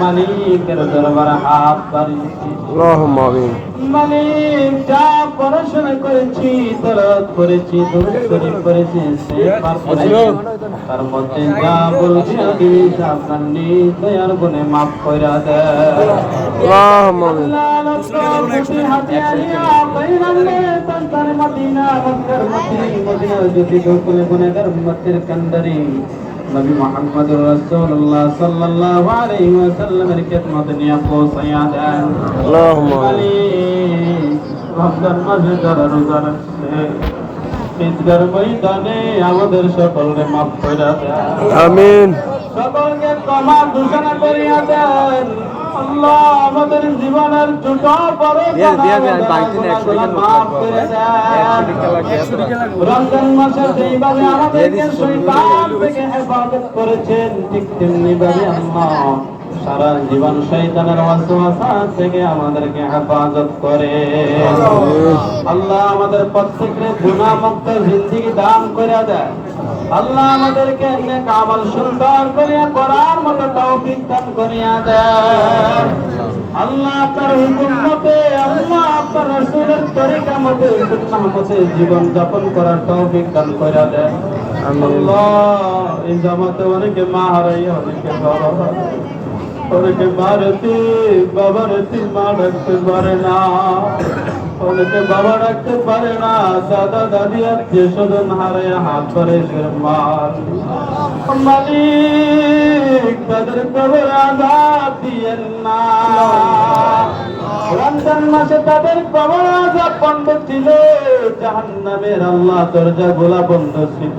মালিকের দরবার হাত বাড়িয়েছি মালিক যা পড়াশোনা করেছি দরদ করেছি দরদ শরীফ করেছি তার মধ্যে যা বলছি আমি আপনার নিজ দয়ার গুণে মাফ কইরা দেয় মদিনা মদিনা যদি গুণে গুণে কান্ডারি নবী মোহাম্মদ রাসূলুল্লাহ সাল্লাল্লাহু আলাইহি ওয়া সাল্লামের খিদমতে নিয়ে পৌঁছায়া দেন। আল্লাহুম্মা আলী রমজান মাসে যারা রোজা ময়দানে আমাদের সকলকে মাফ করে দেন। আমিন। সকলকে ক্ষমা দূষণা করিয়া দেন। আল্লাহ আমাদের জীবনের দুটো বড়। রমজান মাসে যেইভাবে আমাদেরকে শৈতান থেকে হেফাজত করেছেন ঠিক তেমনি ভাবে আল্লাহ সারা জীবন শৈতানের থেকে আমাদেরকে হেফাজত করে। আল্লাহ আমাদের প্রত্যেকের গুনাহ মুক্ত জিন্দেগি দান করে দেয়। আল্লাহ আমাদেরকে নেক আমল সুন্দর করিয়া করার মতো তৌফিক দান করিয়া দেয়। আল্লাহ হুকুম মতে, আল্লাহ আপনার রাসূলের তরিকা মতে, সুন্নাহ মতে জীবন যাপন করার তৌফিক দান করে দেয়। তাদের কবর না। রমজান মাসে তাদের কবর আজাদ বন্ধ ছিল, জাহান্নামের আল্লাহ দরজা গোলা বন্ধ ছিল।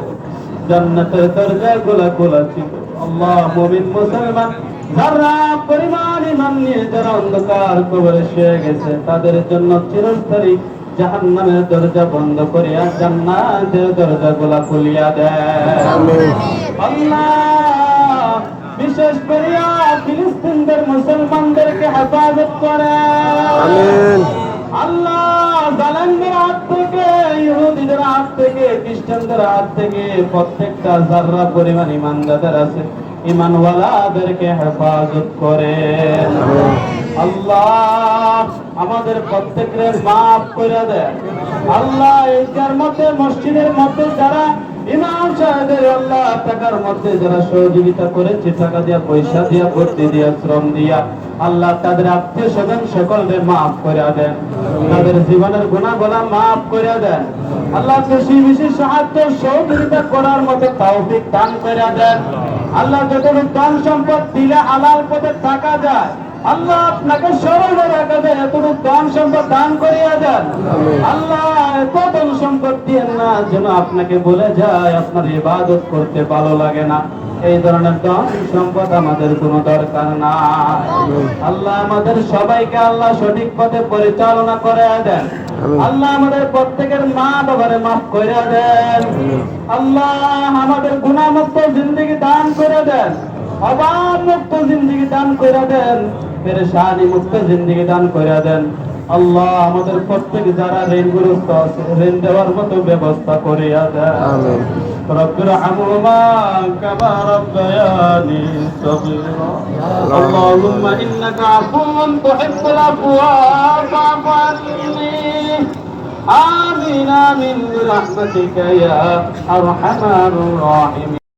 জান্নাতের দরজা গোলা গোলা ছিল। আল্লাহ মুমিন মুসলমান যারা পরিমাণ ইমান নিয়ে যারা অন্ধকার কবরে শুয়ে গেছে তাদের জন্য চিরস্থায়ী জাহান্নামের দরজা বন্ধ করিয়া জান্নাতের দরজা গোলা খুলিয়া দেয়। আল্লাহ বিশেষ করিয়া ফিলিস্তিনদের মুসলমানদেরকে হেফাজত করে। আল্লাহ জালানদের হাত থেকে হাত থেকে, খ্রিস্টানদের হাত থেকে প্রত্যেকটা জাররা পরিমাণ ইমানদাদের আছে, ইমানওয়ালাদেরকে হেফাজত করে। আল্লাহ আমাদের প্রত্যেকের মাফ করে দেয় আল্লাহ এইটার মধ্যে মসজিদের মধ্যে যারা ইমাম সাহেবের আল্লাহ টাকার মধ্যে যারা সহযোগিতা করেছে, টাকা দিয়া পয়সা দিয়া ভর্তি দিয়া, শ্রম দিয়া, আল্লাহ তাদের আত্মীয় স্বজন সকলকে মাফ করে দেন। তাদের জীবনের গুণা গোলা মাফ করে দেন। আল্লাহ বেশি বেশি সাহায্য, সহযোগিতা করার মতো তৌফিক দান করে দেন। আল্লাহ যতটুকু ধন সম্পদ দিলে হালাল পথে টাকা যায় আল্লাহ আপনাকে সরল রাখা যায় এতটুকু ধন সম্পদ দান করিয়া দেন। আল্লাহ এত ধন সম্পদ দিয়ে না যেন আপনাকে বলে যায় আপনার ইবাদত করতে ভালো লাগে না। এই ধরনের ধন সম্পদ আমাদের কোনো দরকার না আল্লাহ আমাদের সবাইকে আল্লাহ সঠিক পথে পরিচালনা করে দেন। আল্লাহ আমাদের প্রত্যেকের মা বাবারে মাফ করে দেন। আল্লাহ আমাদের গুণামুক্ত জিন্দগি দান করে দেন। অভাব মুক্ত জিন্দগি দান করে দেন পেরেশানি মুক্ত জিন্দগি দান করে দেন আল্লাহ আমাদের প্রত্যেক যারা ঋণগ্রস্ত আছে ঋণ দেওয়ার মতো ব্যবস্থা করিয়া দেন آمين رب ارحمهما كما ربياني صغيرا اللهم انك عفو تحب العفو فاعف عني آمين آمين برحمتك يا أرحم الراحمين